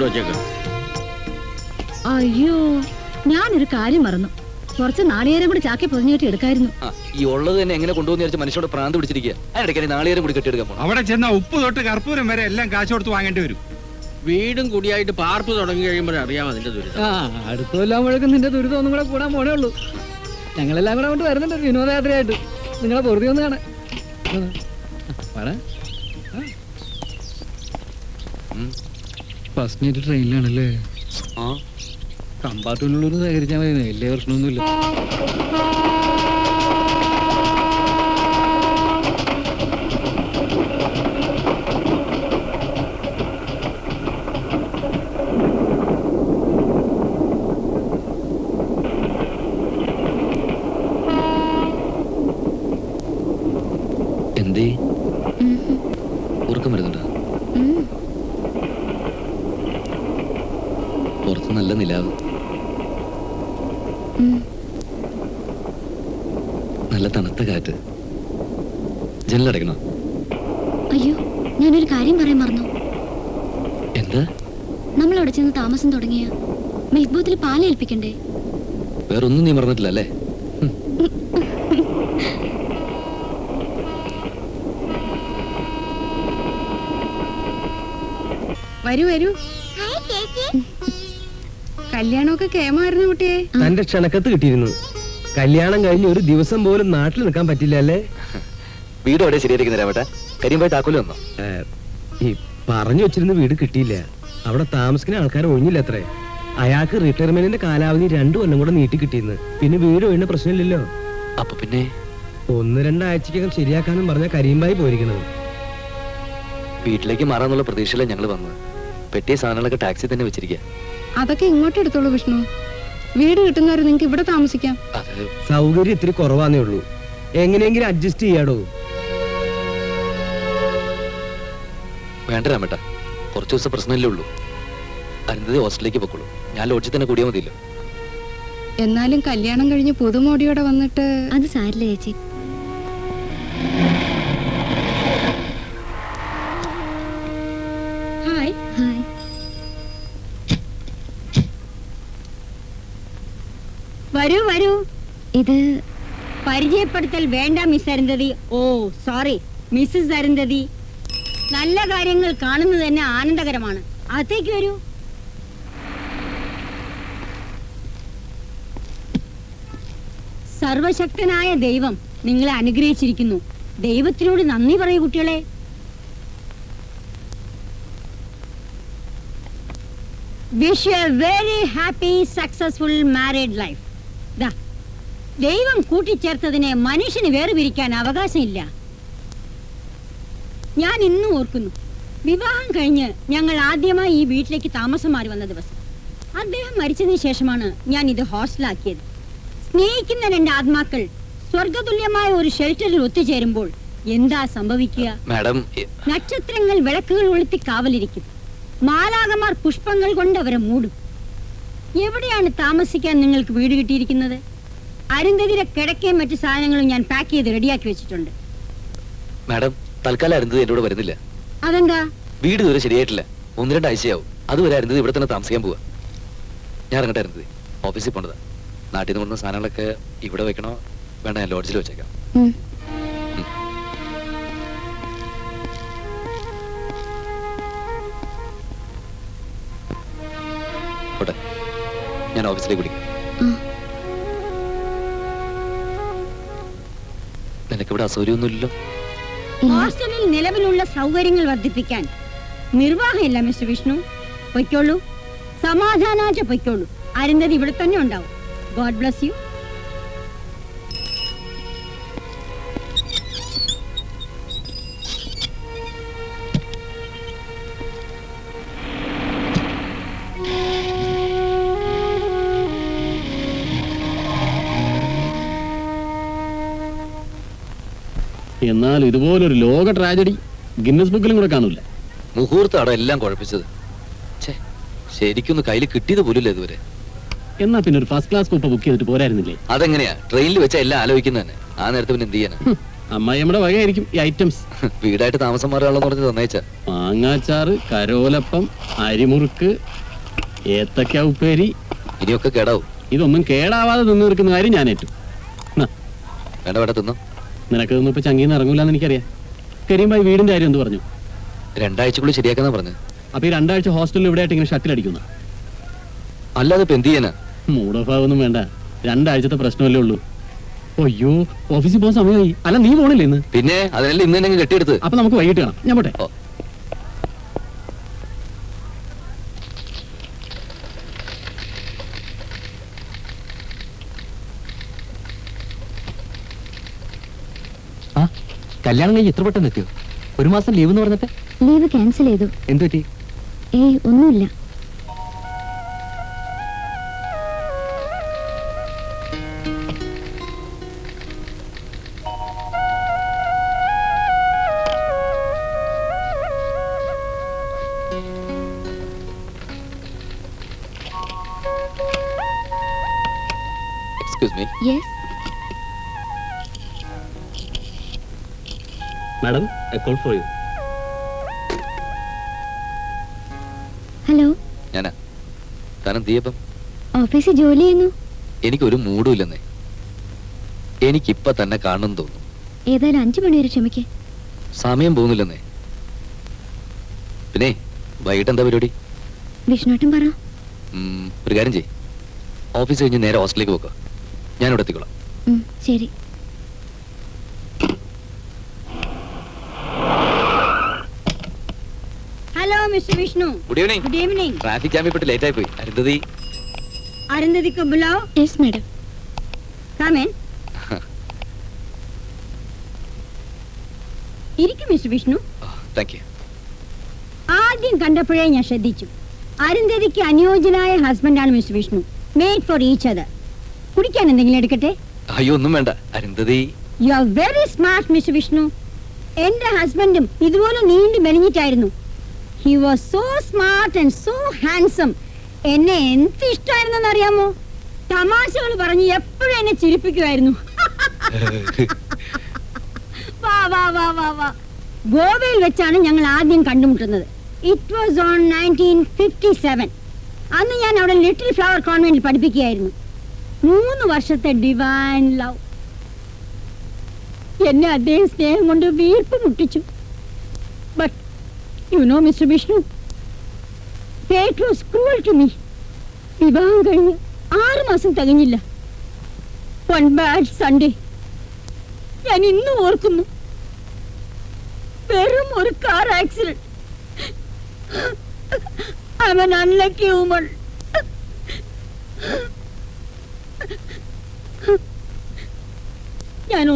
ഇങ്ങോട്ട് വെച്ചേക്ക. അയ്യോ ഞാനൊരു കാര്യം മറന്നു. കുറച്ച് നാളികേരം കൂടി ചാക്കി പൊതിഞ്ഞിട്ട് എടുക്കായിരുന്നു. ആ, ഈ ഉള്ളത് തന്നെ എങ്ങനെ കൊണ്ടുപോകുന്ന വിചാരിച്ച് മനുഷ്യരോട് പ്രാന്ത് പിടിച്ചിരിക്കുക അതിനിടയ്ക്ക് നാളികേരം കൂടി കെട്ടിയെടുക്കാൻ പോകണം അവിടെ ചെന്ന ഉപ്പ് തൊട്ട് കർപ്പൂരം വരെ എല്ലാം കാശ് കൊടുത്ത് വാങ്ങേണ്ടി വരും. വീടും കുടിയായിട്ട് പാർപ്പ് തുടങ്ങി കഴിയുമ്പോഴേ അറിയാം അതിന്റെ ദുരിതം? ആ അടുത്ത കൊല്ലാകുമ്പോഴേക്കും നിന്റെ ദുരിതം ഒന്നും കൂടെ കൂടാൻ പോണേ ഉള്ളൂ. ഞങ്ങളെല്ലാം കൂടെ അങ്ങോട്ട് വരുന്നുണ്ട് ഒരു വിനോദയാത്രയായിട്ട്. നിങ്ങളെ പൊറുതി ഒന്ന് കാണാൻ. ഫസ്റ്റ് ട്രെയിനിലാണല്ലേ ആ. കമ്പാർട്ട്മെന്റിലൊരു സഹകരിച്ചാൽ മതി വലിയ പ്രശ്നമൊന്നുമില്ല. നമ്മൾ അവിടെ ചെന്ന് താമസം തുടങ്ങിയ മിൽക്ക് ബൂത്തിൽ പാൽ ഏൽപ്പിക്കണ്ടേ? വേറൊന്നും നീ മറന്നിട്ടില്ല അല്ലേ? വരൂ വരൂ. കല്യാണമൊക്കെ കേമായിരുന്നു കുട്ടിയെ. തന്റെ ക്ഷണക്കത്ത് കിട്ടിയിരുന്നു. കല്യാണം കഴിഞ്ഞ് ഒരു ദിവസം പോലും നാട്ടിൽ നിൽക്കാൻ പറ്റില്ല അല്ലേ? വീട് അവിടെ ശരിയായിരിക്കുന്നില്ല രാമേട്ട. കരിയുമ്പോൾ താക്കോൽ വന്നോ ഈ പറഞ്ഞു വെച്ചിരുന്ന വീട് കിട്ടിയില്ല. അവിടെ താമസിക്കുന്ന ആൾക്കാർ ഒഴിഞ്ഞില്ല അത്രേ അയാൾക്ക് റിട്ടയർമെന്റിന്റെ കാലാവധി രണ്ടു കൊല്ലം കൂടെ നീട്ടി കിട്ടിയിരുന്നു പിന്നെ വീട് ഒഴിഞ്ഞ പ്രശ്നമില്ലല്ലോ. അപ്പൊ പിന്നെ? ഒന്ന് രണ്ടാഴ്ചക്കകം ശരിയാക്കാനും പറഞ്ഞ കരീംബായി പോയിരിക്കണത് വീട്ടിലേക്ക് മാറാന്നുള്ള പ്രതീക്ഷയിലാണ് ഞങ്ങൾ വന്നത്. പെട്ടിയ സാധനങ്ങളൊക്കെ ടാക്സി തന്നെ വെച്ചിരിക്കുക അതൊക്കെ ഇങ്ങോട്ട് എടുത്തോളൂ വിഷ്ണു. വീട് കിട്ടുന്നവരെ നിങ്ങൾക്ക് ഇവിടെ താമസിക്കാം. അത് സൗകര്യം ഇത്തിരി കുറവാന്നേ ഉള്ളൂ. എങ്ങനെയെങ്കിലും അഡ്ജസ്റ്റ് ചെയ്യാടോ. വേണ്ട രാമേട്ട. കുറച്ച് ദിവസം പ്രശ്നമല്ലേ ഉള്ളൂ. അരുന്ധതി ഹോസ്റ്റലിലേക്ക് പൊക്കോളൂ. ഞാൻ ലോഡ്ജിൽ തന്നെ കൂടിയാൽ മതിയല്ലോ. എന്നാലും കല്യാണം കഴിഞ്ഞ് പുതുമോടിയോടെ വന്നിട്ട് അത് സാരില്ല ചേച്ചി. ഹായ്. ഹായ്. വരൂ വരൂ. ഇത് പരിചയപ്പെടുത്തൽ വേണ്ട miss Arundhati. Oh sorry missus Arundhati. നല്ല കാര്യങ്ങൾ കാണുന്നത് തന്നെ ആനന്ദകരമാണ്. അകത്തേക്ക് വരൂ. സർവശക്തനായ ദൈവം നിങ്ങളെ അനുഗ്രഹിച്ചിരിക്കുന്നു. ദൈവത്തിനോട് നന്ദി പറയൂ കുട്ടികളെ. Wish a very happy successful married life ദൈവം കൂട്ടിച്ചേർത്തതിനെ മനുഷ്യന് വേർപിരിക്കാൻ അവകാശമില്ല. ഞാൻ ഇന്നും ഓർക്കുന്നു. വിവാഹം കഴിഞ്ഞ് ഞങ്ങൾ ആദ്യമായി ഈ വീട്ടിലേക്ക് താമസം മാറി വന്ന ദിവസം. അദ്ദേഹം മരിച്ചതിന് ശേഷമാണ് ഞാൻ ഇത് ഹോസ്റ്റലാക്കിയത്. സ്നേഹിക്കുന്ന രണ്ട് ആത്മാക്കൾ സ്വർഗതുല്യമായ ഒരു ഷെൽട്ടറിൽ ഒത്തുചേരുമ്പോൾ എന്താ സംഭവിക്കുക? മാഡം നക്ഷത്രങ്ങൾ വിളക്കുകൾ ഒളുത്തി കാവലിരിക്കും. മാലാകമാർ പുഷ്പങ്ങൾ കൊണ്ട് അവരെ മൂടും. എവിടെയാണ് താമസിക്കാൻ നിങ്ങൾക്ക് വീട് കിട്ടിയിരിക്കുന്നത്? അരുന്തതിരെ കിടക്കയും മറ്റു സാധനങ്ങളും ഞാൻ പാക്ക് ചെയ്ത് റെഡിയാക്കി വെച്ചിട്ടുണ്ട്. മാഡം തൽക്കാലം അരുന്നത് എന്നോട് വരുന്നില്ല. അതെന്താ? വീട് ഇതുവരെ ശരിയായിട്ടില്ല. ഒന്ന് രണ്ടാഴ്ചയാവും അതുവരെ അരുന്നത് ഇവിടെ തന്നെ താമസിക്കാൻ പോവാ. ഞാൻ ഇറങ്ങട്ടെ അരുന്നത് ഓഫീസിൽ പോണ്ടതാ. നാട്ടിൽ നിന്ന് കൊണ്ടുവന്ന സാധനങ്ങളൊക്കെ ഇവിടെ വെക്കണോ? വേണ്ട ഞാൻ ലോഡ്ജിൽ വെച്ചേക്കാം. പോട്ടെ. ഞാൻ ഓഫീസിലേക്ക് വിളിക്കാം. നിനക്കിവിടെ അസൗകര്യമൊന്നുമില്ലല്ലോ. ഹോസ്റ്റലിൽ നിലവിലുള്ള സൗകര്യങ്ങൾ വർദ്ധിപ്പിക്കാൻ നിർവാഹമില്ല മിസ്റ്റർ വിഷ്ണു. പൊയ്ക്കോളൂ. സമാധാനാച്ച പൊയ്ക്കോളൂ. അരുന്ധതി ഇവിടെ തന്നെ ഉണ്ടാവും. God bless you. എന്നാൽ ഇതുപോലൊരു ലോക ട്രാജഡി ഗിന്നസ് ബുക്കിലും കൂടെ കാണൂല. മുഹൂർത്തമാണ് എല്ലാം കുഴപ്പിച്ചത്. ശരിക്കൊന്ന് കയ്യിൽ കിട്ടിയത് പോലില്ല ഇതുവരെ. എന്നാ പിന്നെ ഒരു ഫസ്റ്റ് ക്ലാസ് കൂപ്പ ബുക്ക് ചെയ്തിട്ട് പോരായിരുന്നില്ലേ? അതെങ്ങനെയാ? ട്രെയിനിൽ വെച്ച എല്ലാം ആലോചിക്കുന്നത് തന്നെ. ആ നേരത്തെ പിന്നെ എന്ത് ചെയ്യാനാ? അമ്മായിയമ്മയുടെ വകയായിരിക്കും ഈ ഐറ്റംസ് വീടായിട്ട് താമസം മാറാനുള്ള പറഞ്ഞ് തന്നേച്ച. മാങ്ങാച്ചാറ് കരോലപ്പം അരിമുറുക്ക് ഏത്തക്ക ഉപ്പേരി. ഇനിയൊക്കെ കേടാവും. ഇതൊന്നും കേടാവാതെ നിന്ന് നിൽക്കുന്ന കാര്യം ഞാൻ ഏറ്റു. വേണ്ട വേണ്ട തിന്നോ. നിനക്ക് ഇതൊന്നും ഇപ്പൊ ചങ്ങിന്ന് ഇറങ്ങൂലെന്ന് എനിക്കറിയാം. കരീംബായി വീടിന്റെ കാര്യം എന്ത് പറഞ്ഞു. രണ്ടാഴ്ചക്കുള്ളിൽ ശരിയാക്കാന്നാ പറഞ്ഞു. അപ്പൊ ഈ രണ്ടാഴ്ച ഹോസ്റ്റലിൽ ഇവിടെ ആയിട്ട് ഇങ്ങനെ ഷട്ടിൽ അടിക്കുന്ന അല്ലാതെ ഇപ്പൊ എന്ത് ചെയ്യാനാ? മൂഡ് ഓഫ് ആവൊന്നും വേണ്ട. രണ്ടാഴ്ചത്തെ പ്രശ്നമല്ലേ ഉള്ളൂ. അയ്യോ ഓഫീസിൽ പോകാൻ സമയമായി. അല്ല നീ പോണില്ലേ ഇന്ന്? പിന്നെ അതിനെല്ലാം ഇന്ന് തന്നെ കെട്ടിയെടുത്ത്. അപ്പൊ നമുക്ക് വൈകിട്ട് കാണാം. ഞാൻ പോട്ടെ. കല്യാണം കഴിഞ്ഞ് എത്ര പെട്ടെന്ന് എത്തിയോ? ഒരു മാസം ലീവ് എന്ന് പറഞ്ഞിട്ട്? ലീവ് ക്യാൻസൽ ചെയ്തു. എന്തു പറ്റി ഏയ് ഒന്നുമില്ല. കോൾ ഫോർ യു ഹലോ ഞാനാ. താനും ദീപം ഓഫീസിൽ ജോലി ചെയ്യുന്നു? എനിക്കൊരു മൂടും ഇല്ലെന്നേ. എനിക്കിപ്പ തന്നെ കാണണം തോന്നുന്നു. ഏതായാലും അഞ്ചു മണി വരെ ക്ഷമിക്കേ. സമയം പോകുന്നില്ലെന്നേ. പിന്നെ വൈകിട്ട് എന്താ പരിപാടി? വിഷ്ണുട്ടും പറ. ഒരു കാര്യം ചെയ്യ്. ഓഫീസ് കഴിഞ്ഞ് നേരെ ഹോസ്റ്റലിലേക്ക് പോക്കോ. ഞാനിവിടെ ഇവിടെ എത്തിക്കോളാം ശരി hello mister Vishnu. Good evening good evening traffic ജാമിൽ പെട്ട് ലേറ്റ് ആയി പോയി. അരുന്ധതി. അരുന്ധതിക്ക് ബുലാവ് യെസ് മാഡം കാമൻ ഇരിക്കും മിസ്റ്റർ വിഷ്ണു. താങ്ക് യു ആദ്യം കണ്ടപ്പോഴേ ഞാൻ ശ്രദ്ധിച്ചു. അരുന്ധതിക്ക് അനുയോജ്യനായ ഹസ്ബൻഡാണ് mister Vishnu. Made for each other കുടിക്കാൻ എന്തെങ്കിലും എടുക്കട്ടെ? അയ്യോ ഒന്നും വേണ്ട. Arundhati. You are very smart mister Vishnu. എന്റെ ഹസ്ബൻഡും ഇതുപോലെ നീണ്ടു മെലിഞ്ഞിട്ടായിരുന്നു. He was so smart and so handsome എന്നെ എന്ത് ഇഷ്ടമായിരുന്നെന്ന് അറിയാമോ തമാശകൾ പറഞ്ഞ് എപ്പോഴും എന്നെ ചിരിപ്പിക്കുമായിരുന്നു. വാ വാ വാ വാ വാ. ഗോവയിൽ വെച്ചാണ് ഞങ്ങൾ ആദ്യം കണ്ടുമുട്ടുന്നത്. It was on nineteen fifty seven അന്ന് ഞാൻ അവിടെ ലിറ്റിൽ ഫ്ലവർ കോൺവെന്റിൽ പഠിപ്പിക്കുകയായിരുന്നു. മൂന്ന് വർഷത്തെ ഡിവൈൻ ലവ് എന്നെ അദ്ദേഹം സ്നേഹം കൊണ്ട് വീർപ്പ് മുട്ടിച്ചു. You know mister Vishnu fate was cruel to me വിവാഹം കഴിഞ്ഞ് ആറ് മാസം തികഞ്ഞില്ല. വൺ ബാഡ് സൺഡേ ഞാൻ ഇന്നും ഓർക്കുന്നു. വെറും ഒരു കാർ ആക്സിഡന്റ് അവൻ അൺലക്കി വുമൺ. ഞാൻ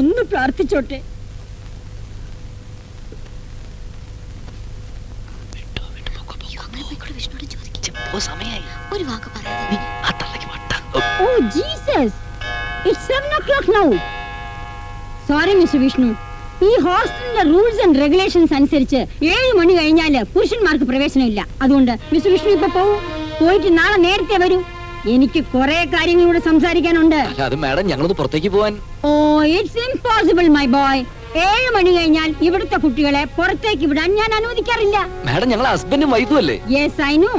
ഒന്ന് സമയായി. ഒരു വാക്ക് പറയാതെ ഓ Jesus. It's seven o'clock now sorry mister Vishnu. ഈ ഹോസ്റ്റലിന്റെ റൂൾസ് ആൻഡ് റെഗുലേഷൻസ് അനുസരിച്ച് ഏഴ് മണി കഴിഞ്ഞാൽ പുരുഷന്മാർക്ക് പ്രവേശനം ഇല്ല അതുകൊണ്ട് മിസ്റ്റർ വിഷ്ണു ഇപ്പൊ പോവും പോയിട്ട് നാളെ നേരത്തെ വരൂ. എനിക്ക് കുറെ കാര്യങ്ങളൂടെ സംസാരിക്കാനുണ്ട്. അത് മാഡം ഞങ്ങളൊന്ന് പുറത്തേക്ക് പോവാൻ. Oh it's impossible my boy ഏഴ് മണി കഴിഞ്ഞാൽ ഇവിടുത്തെ കുട്ടികളെ പുറത്തേക്ക് വിടാൻ ഞാൻ അനുവദിക്കാറില്ല. മാഡം ഞങ്ങൾ ഹസ്ബൻഡും വൈഫും അല്ലേ? യെസ് ഐ നോ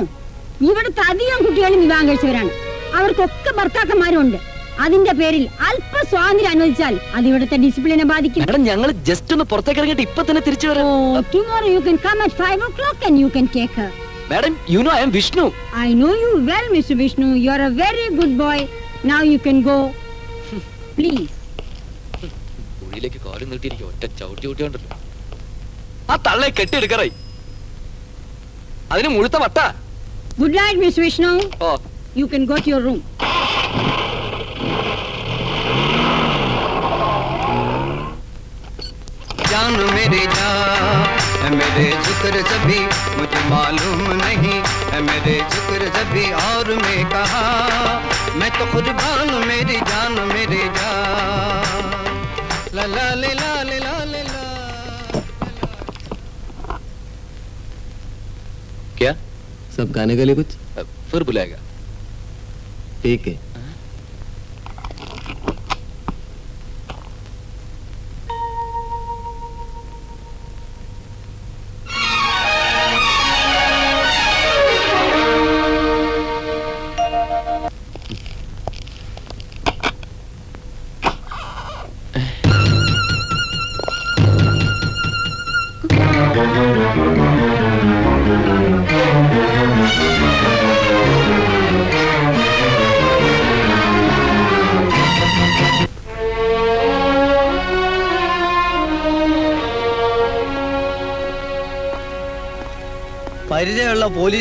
ഇവിടുത്തെ അധികം കുട്ടികളും വിവാഹം കഴിച്ചവരാണ്. അവർക്കൊക്കെ ഭർത്താക്കന്മാരുണ്ട്. അതിന്റെ പേരിൽ അല്പ സ്വാതന്ത്ര്യം അനുവദിച്ചാൽ അത് ഇവിടുത്തെ ഡിസിപ്ലിനെ ബാധിക്കും. മാഡം ഞങ്ങൾ ജസ്റ്റ് ഒന്ന് പുറത്തേക്ക് ഇറങ്ങിയിട്ട് ഇപ്പൊ തന്നെ തിരിച്ചു വരാം. Tomorrow you can come at five o'clock and you can take her madam you know I'm Vishnu you are a very good boy now you can go please കുഴിയിലേക്ക് കാലും നീട്ടിയിരിക്കും ഒറ്റ ചവിട്ടി ആ തള്ളെ കെട്ടിയെടുക്കറായി. അതിന് മുഴുത്ത വട്ട. Good night, Miss Vishnu. Oh. You can go to your room. जान मेरे जा मेरे ज़िक्र जभी मुझे मालूम नहीं है मेरे ज़िक्र जभी और मैं कहा मैं तो खुद बान मेरी जान मेरे जा ला ला ले ला सब गाने के लिए कुछ? फिर बुलाएगा। ठीक है।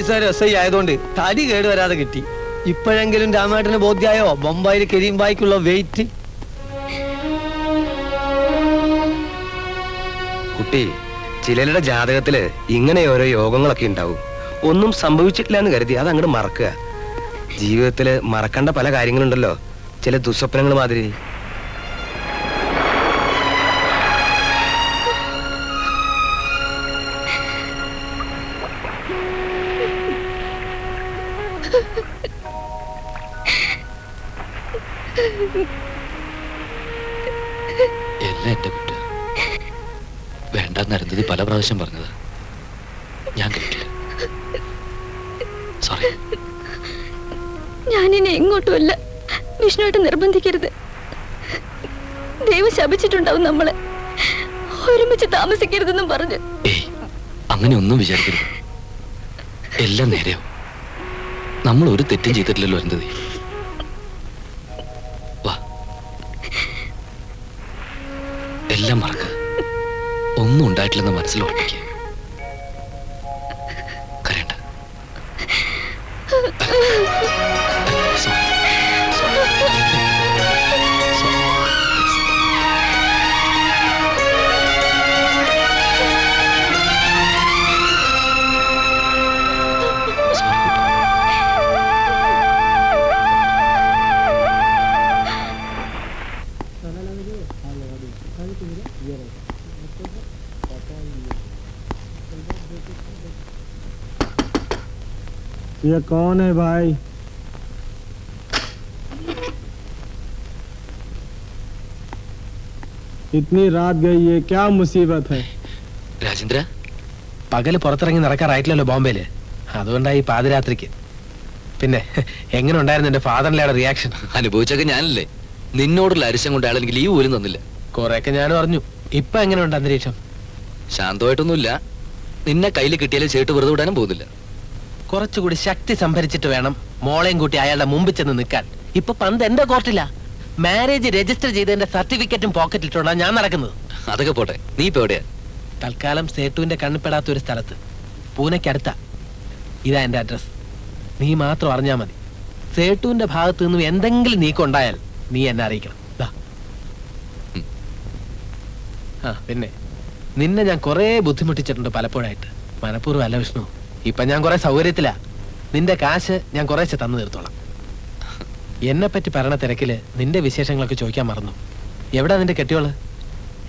പോലീസുകാർ എസ് ഐ ആയതുകൊണ്ട് തടി കേട് വരാതെ കിട്ടി. ഇപ്പോഴെങ്കിലും രാമേട്ടന് ബോധ്യായോ? ബൊമ്പായിൽ കരീംബായിക്കുള്ള വെയിറ്റ് കുട്ടി ചിലരുടെ ജാതകത്തിൽ ഇങ്ങനെ ഓരോ യോഗങ്ങളൊക്കെ ഉണ്ടാവും. ഒന്നും സംഭവിച്ചിട്ടില്ല എന്ന് കരുതി അത് അങ്ങോട്ട് മറക്കുക. ജീവിതത്തിൽ മറക്കേണ്ട പല കാര്യങ്ങളുണ്ടല്ലോ. ചില ദുസ്വപ്നങ്ങൾ മാതിരി. എല്ലാം എന്റെ കുറ്റം വേണ്ടെന്നരുന്നത് പല പ്രാവശ്യം പറഞ്ഞത്. ഞാൻ കേട്ടില്ല. സോറി ഞാനിനെ എങ്ങോട്ടുമല്ല വിഷ്ണുവായിട്ട് നിർബന്ധിക്കരുത്. ദൈവം ശപിച്ചിട്ടുണ്ടാവും നമ്മളെ. ഒരുമിച്ച് താമസിക്കരുതെന്നും പറഞ്ഞു. അങ്ങനെ ഒന്നും വിചാരിക്കരുത്. എല്ലാം നേരെയാവും. നമ്മൾ ഒരു തെറ്റും ചെയ്തിട്ടില്ലല്ലോ അരുന്ധതി ഒന്നും ഉണ്ടായിട്ടില്ലെന്ന് മനസ്സിൽ ये कौन है भाई इतनी रात गई ये क्या मुसीबत है രാജേന്ദ്ര പകല് പുറത്തിറങ്ങി നടക്കാറായിട്ടില്ലല്ലോ ബോംബെയില് അതുകൊണ്ടായി പാതിരാത്രിക്ക് പിന്നെ എങ്ങനെ ഉണ്ടായിരുന്നു എന്റെ ഫാദറിന്റെ റിയാക്ഷൻ അനുഭവിച്ചൊക്കെ ഞാനല്ലേ നിന്നോടുള്ള അരിശം കൊണ്ട് അയാൾ എനിക്ക് ലീവ് പോലും തന്നില്ല കുറെയൊക്കെ ഞാനും അറിഞ്ഞു ഇപ്പൊ എങ്ങനെയുണ്ട് അന്തരീക്ഷം ശാന്തമായിട്ടൊന്നുമില്ല നിന്നെ കയ്യിൽ കിട്ടിയാലും ചേട്ട് വെറുതെ വിടാനും പോകുന്നില്ല കുറച്ചുകൂടി ശക്തി സംഭരിച്ചിട്ട് വേണം മോളെയും കൂട്ടി അയാളുടെ മുമ്പിൽ ചെന്ന് നിൽക്കാൻ. ഇപ്പൊ പന്ത് എന്റെ കോർട്ടില്ല മാരേജ് രജിസ്റ്റർ ചെയ്തതിന്റെ സർട്ടിഫിക്കറ്റും പോക്കറ്റിട്ടുണ്ടാ ഞാൻ നടക്കുന്നത്. അതൊക്കെ പോട്ടെ. നീ ഇപ്പൊ എവിടെയാ? തൽക്കാലം സേട്ടുവിന്റെ കണ്ണിപ്പെടാത്ത ഒരു സ്ഥലത്ത്. പൂനെക്കടുത്ത ഇതാ എന്റെ അഡ്രസ്. നീ മാത്രം അറിഞ്ഞാ മതി. സേട്ടുവിന്റെ ഭാഗത്ത് നിന്നും എന്തെങ്കിലും നീക്കം ഉണ്ടായാൽ നീ എന്നെ അറിയിക്കണം. ആ പിന്നെ. നിന്നെ ഞാൻ കുറേ ബുദ്ധിമുട്ടിച്ചിട്ടുണ്ട് പലപ്പോഴായിട്ട്. മനഃപൂർവം അല്ല വിഷ്ണു. ഇപ്പൊ ഞാൻ കുറെ സൗകര്യത്തിലാ. നിന്റെ കാശ് ഞാൻ കുറേശ്ശെ തന്നു തീർത്തോളാം. എന്നെ പറ്റി പറയണ തിരക്കിൽ നിന്റെ വിശേഷങ്ങളൊക്കെ ചോദിക്കാൻ മറന്നു. എവിടാ നിന്റെ കെട്ടിയോൾ?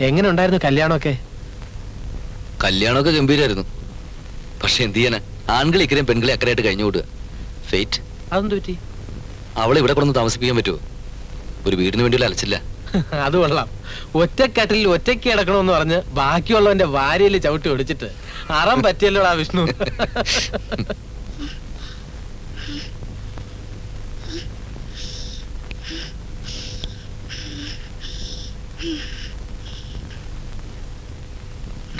എങ്ങനെ ഉണ്ടായിരുന്നു കല്യാണമൊക്കെ? കല്യാണമൊക്കെ ഗംഭീരായിരുന്നു. പക്ഷെ എന്ത് ചെയ്യാനാ? ആൺകളെ ഇക്കരെയും പെൺകളെ അക്കരയായിട്ട് കഴിഞ്ഞു കൂടുക ഫേറ്റ്. അതെന്ത് പറ്റി? അവളെ ഇവിടെ കൊണ്ടൊന്ന് താമസിപ്പിക്കാൻ പറ്റുമോ ഒരു വീടിന് വേണ്ടിയുള്ള അലച്ചില്ല. അത് കൊള്ളാം. ഒറ്റക്കട്ടിൽ ഒറ്റയ്ക്ക് കിടക്കണമെന്ന് പറഞ്ഞ് ബാക്കിയുള്ളവന്റെ വാരിയിൽ ചവിട്ടി ഒടിച്ചിട്ട് അറം പറ്റിയല്ലോടാ വിഷ്ണു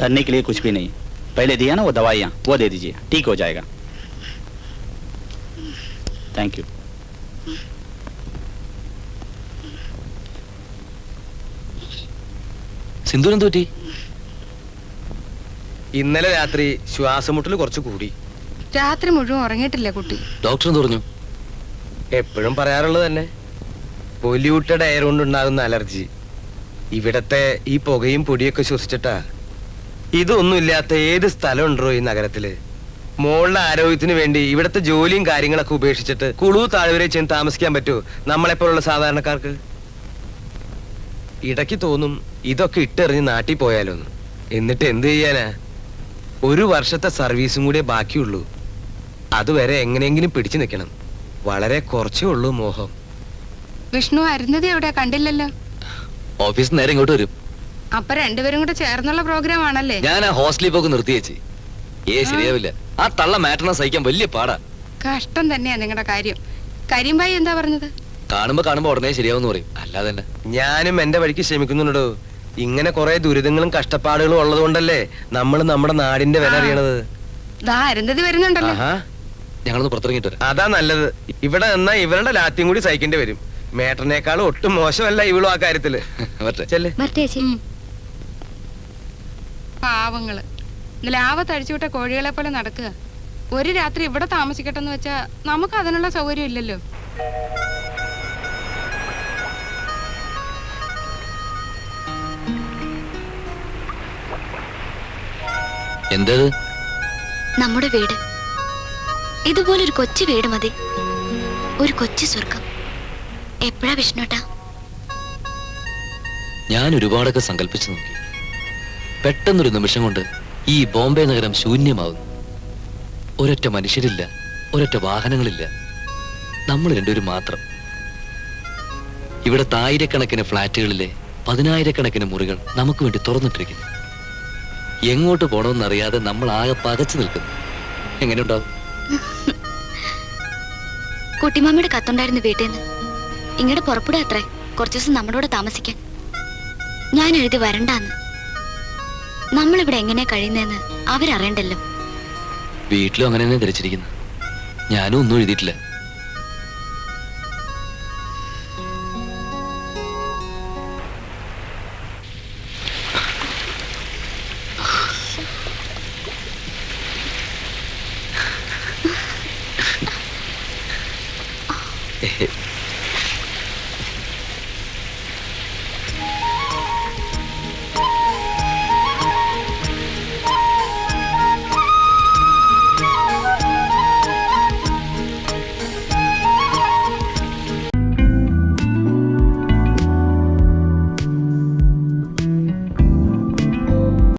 डरने के लिए कुछ भी नहीं पहले दिया ना वो दवाइयाँ वो दे दीजिए ठीक हो जाएगा थैंक यू സിന്ധുവിന് എന്ത് പറ്റി ഇന്നലെ രാത്രി ശ്വാസമുട്ടൽ കുറച്ച് കൂടി. രാത്രി മുഴുവൻ ഉറങ്ങിയിട്ടില്ല കുട്ടി? ഡോക്ടർ എന്ത് പറഞ്ഞു? എപ്പോഴും പറയാറുള്ളത് തന്നെ. പൊല്യൂട്ടഡ് എയർ കൊണ്ടുണ്ടാകുന്ന അലർജി. ഇവിടത്തെ ഈ പുകയും പൊടിയൊക്കെ ശ്വസിച്ചിട്ടാ. ഇതൊന്നും ഇല്ലാത്ത ഏത് സ്ഥലം ഉണ്ടോ ഈ നഗരത്തിൽ? മോളുടെ ആരോഗ്യത്തിന് വേണ്ടി ഇവിടത്തെ ജോലിയും കാര്യങ്ങളൊക്കെ ഉപേക്ഷിച്ചിട്ട് കുളു താഴ്വരെ ചെന്ന് താമസിക്കാൻ പറ്റുമോ നമ്മളെപ്പോലുള്ള സാധാരണക്കാർക്ക്? ഇടയ്ക്ക് തോന്നും ഇതൊക്കെ ഇട്ടെറിഞ്ഞ് നാട്ടിൽ പോയാലോന്ന്. എന്നിട്ട് എന്ത് ചെയ്യാനാ? ഒരു വർഷത്തെ സർവീസും കൂടെ ബാക്കിയുള്ളൂ. അതുവരെ എങ്ങനെയെങ്കിലും പിടിച്ചു നിൽക്കണം. വളരെ കുറച്ചേ ഉള്ളൂ മോഹം. വിഷ്ണു അരുന്നത് എവിടെ കണ്ടില്ലല്ലോ? ഓഫീസ് നേരെ ഇങ്ങോട്ട് വരും. അപ്പൊ രണ്ടുപേരും കൂടെ ചേർന്നുള്ള പ്രോഗ്രാം ആണല്ലേ? ഞാൻ ആ ഹോസ്റ്റലിൽ പോക്ക് നിർത്തിയേച്ചി ഏ ശരിയാവില്ല. ആ തള്ള മാറ്റണം സഹിക്കാൻ വലിയ പാടാ. കഷ്ടം തന്നെയാ നിങ്ങളുടെ കാര്യം. കരിമ്പായി എന്താ പറഞ്ഞത്? കാണുമ്പോ കാണുമ്പോ ഉടനെ ശരിയാവുമെന്ന് പറയും. അല്ലാതെ ഞാനും എന്റെ വഴിക്ക് ശ്രമിക്കുന്നുണ്ടോ ഇങ്ങനെ കുറെ ദുരിതങ്ങളും കഷ്ടപ്പാടുകളും ഉള്ളതുകൊണ്ടല്ലേ നമ്മൾ നമ്മുടെ നാടിന്റെ വില അറിയണത്? ദാ അരുന്ധതി വരുന്നുണ്ടല്ലോ. ആഹാ. ഞങ്ങളൊന്ന് പുറത്തിറങ്ങിട്ട് വരാം. അതാ നല്ലത്. ഇവിടെ നിന്നാ ഇവരുടെ ലാത്തിയും കൂടി സഹിക്കേണ്ടി വരും. മേട്ടനേക്കാളും ഒട്ടും മോശമല്ല ഇവളും ആ കാര്യത്തിൽ. വരട്ടെ ചെല്ലേ. പാവങ്ങൾ. ലാവത്ത് അഴിച്ചുവിട്ട കോഴികളെ പോലെ നടക്കുക. ഒരു രാത്രി ഇവിടെ താമസിക്കട്ടെന്ന് വെച്ചാ നമുക്ക് അതിനുള്ള സൗകര്യം ഇല്ലല്ലോ. എന്തത് നമ്മുടെ വീട്. ഇതുപോലൊരു കൊച്ചു വീട് മതി. ഒരു കൊച്ചു സ്വർഗം. എപ്പോഴാ വിഷ്ണുട്ടാ? ഞാൻ ഒരുപാടൊക്കെ സങ്കല്പിച്ചു നോക്കി. പെട്ടെന്നൊരു നിമിഷം കൊണ്ട് ഈ ബോംബെ നഗരം ശൂന്യമാവുന്നു. ഒരൊറ്റ മനുഷ്യരില്ല ഒരൊറ്റ വാഹനങ്ങളില്ല. നമ്മൾ രണ്ടുപേരും മാത്രം. ഇവിടെ ആയിരക്കണക്കിന് ഫ്ലാറ്റുകളിലെ പതിനായിരക്കണക്കിന് മുറികൾ നമുക്ക് വേണ്ടി തുറന്നിട്ടിരിക്കുന്നു. എങ്ങോട്ട് പോണമെന്നറിയാതെ നമ്മൾ ആകെ പകച്ചു നിൽക്കുന്നു. എങ്ങനെയുണ്ടാവും? കുട്ടിമാമിയുടെ കത്തുണ്ടായിരുന്നു വീട്ടിൽ നിന്ന് ഇങ്ങോട്ട് പുറപ്പെടുക അത്രേ. കുറച്ചു ദിവസം നമ്മുടെ കൂടെ താമസിക്കാൻ. ഞാൻ എഴുതി വരണ്ടാന്ന്. നമ്മളിവിടെ എങ്ങനെയാ കഴിയുന്നതെന്ന് അവരറിയണ്ടല്ലോ. വീട്ടിലും അങ്ങനെ തന്നെ ധരിച്ചിരിക്കുന്നു. ഞാനും ഒന്നും എഴുതിയിട്ടില്ല.